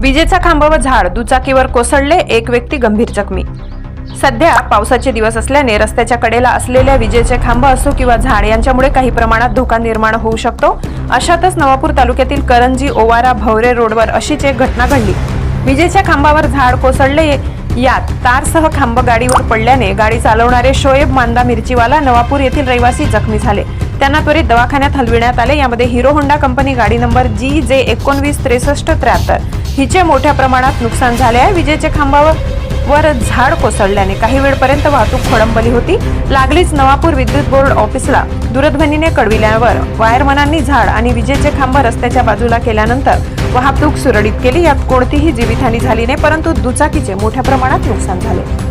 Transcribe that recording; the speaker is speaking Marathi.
विजेचा खांब व झाड दुचाकीवर कोसळले एक व्यक्ती गंभीर जखमी. सध्या पावसाचे दिवस असल्याने रस्त्याच्या कडेला असलेल्या विजेचे खांब असो किंवा झाड यांच्यामुळे काही प्रमाणात धोका निर्माण होऊ शकतो. अशातच नवापूर तालुक्यातील करंजी ओवारा भवरे रोडवर अशीच एक घटना घडली. विजेच्या खांबावर झाड कोसळले यात कारसह खांब गाडीवर पडल्याने गाडी चालवणारे शोएब मांदा मिरचीवाला नवापूर येथील रहिवासी जखमी झाले. त्यांना त्वरित दवाखान्यात हलविण्यात आले. यामध्ये हिरो होंडा कंपनी गाडी नंबर जी जे एकोणवीस त्रेसष्ट त्र्याहत्तर. हिचे मोठ्या प्रमाणात नुकसान झाले आहे. विजेच्या खांबावर वर झाड कोसळल्याने काही वेळपर्यंत वाहतूक खोळंबली होती. लागलीच नवापूर विद्युत बोर्ड ऑफिसला दूरध्वनीने कळविल्यावर वायरमनांनी झाड आणि विजेचे खांब रस्त्याच्या बाजूला केल्यानंतर वाहतूक सुरळीत केली. यात कोणतीही जीवितहानी झाली नाही परंतु दुचाकीचे मोठ्या प्रमाणात नुकसान झाले.